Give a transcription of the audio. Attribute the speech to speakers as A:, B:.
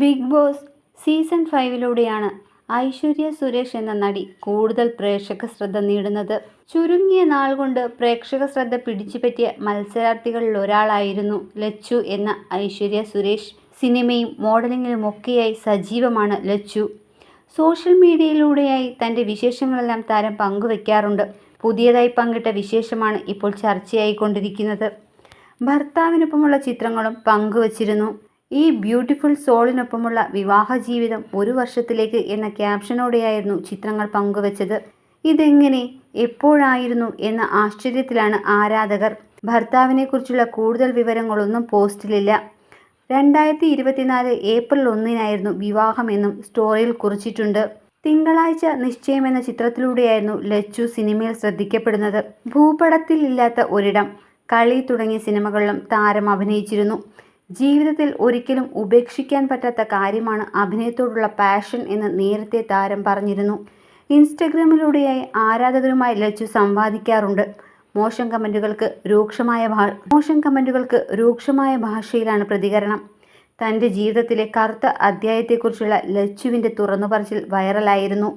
A: Big boss season ഫൈവിലൂടെയാണ് ഐശ്വര്യ സുരേഷ് എന്ന നടി കൂടുതൽ പ്രേക്ഷക ശ്രദ്ധ നേടുന്നത്. ചുരുങ്ങിയ നാൾ കൊണ്ട് പ്രേക്ഷക ശ്രദ്ധ പിടിച്ചുപറ്റിയ മത്സരാർത്ഥികളിൽ ഒരാളായിരുന്നു ലച്ചു എന്ന ഐശ്വര്യ സുരേഷ്. സിനിമയും മോഡലിങ്ങിലും ഒക്കെയായി സജീവമാണ് ലച്ചു. സോഷ്യൽ മീഡിയയിലൂടെയായി തന്റെ വിശേഷങ്ങളെല്ലാം താരം പങ്കുവെക്കാറുണ്ട്. പുതിയതായി പങ്കിട്ട വിശേഷമാണ് ഇപ്പോൾ ചർച്ചയായിക്കൊണ്ടിരിക്കുന്നത്. ഭർത്താവിനൊപ്പമുള്ള ചിത്രങ്ങളും പങ്കുവച്ചിരുന്നു. ഈ ബ്യൂട്ടിഫുൾ സോളിനൊപ്പമുള്ള വിവാഹ ജീവിതം ഒരു വർഷത്തിലേക്ക് എന്ന ക്യാപ്ഷനോടെയായിരുന്നു ചിത്രങ്ങൾ പങ്കുവച്ചത്. ഇതെങ്ങനെ എപ്പോഴായിരുന്നു എന്ന ആശ്ചര്യത്തിലാണ് ആരാധകർ. ഭർത്താവിനെക്കുറിച്ചുള്ള കൂടുതൽ വിവരങ്ങളൊന്നും പോസ്റ്റിലില്ല. രണ്ടായിരത്തി ഇരുപത്തിനാല് ഏപ്രിൽ ഒന്നിനായിരുന്നു വിവാഹമെന്നും സ്റ്റോറിയിൽ കുറിച്ചിട്ടുണ്ട്. തിങ്കളാഴ്ച നിശ്ചയം എന്ന ചിത്രത്തിലൂടെയായിരുന്നു ലച്ചു സിനിമയിൽ ശ്രദ്ധിക്കപ്പെടുന്നത്. ഭൂപടത്തിൽ ഇല്ലാത്ത ഒരിടം കളി തുടങ്ങിയ സിനിമകളിലും താരം അഭിനയിച്ചിരുന്നു. ജീവിതത്തിൽ ഒരിക്കലും ഉപേക്ഷിക്കാൻ പറ്റാത്ത കാര്യമാണ് അഭിനയത്തോടുള്ള പാഷൻ എന്ന് നേരത്തെ താരം പറഞ്ഞിരുന്നു. ഇൻസ്റ്റഗ്രാമിലൂടെയായി ആരാധകരുമായി ലച്ചു സംവാദിക്കാറുണ്ട്. മോശം കമന്റുകൾക്ക് രൂക്ഷമായ ഭാ മോശം കമന്റുകൾക്ക് രൂക്ഷമായ ഭാഷയിലാണ് പ്രതികരണം. തന്റെ ജീവിതത്തിലെ കറുത്ത അധ്യായത്തെക്കുറിച്ചുള്ള ലച്ചുവിന്റെ തുറന്നുപറച്ചിൽ വൈറലായിരുന്നു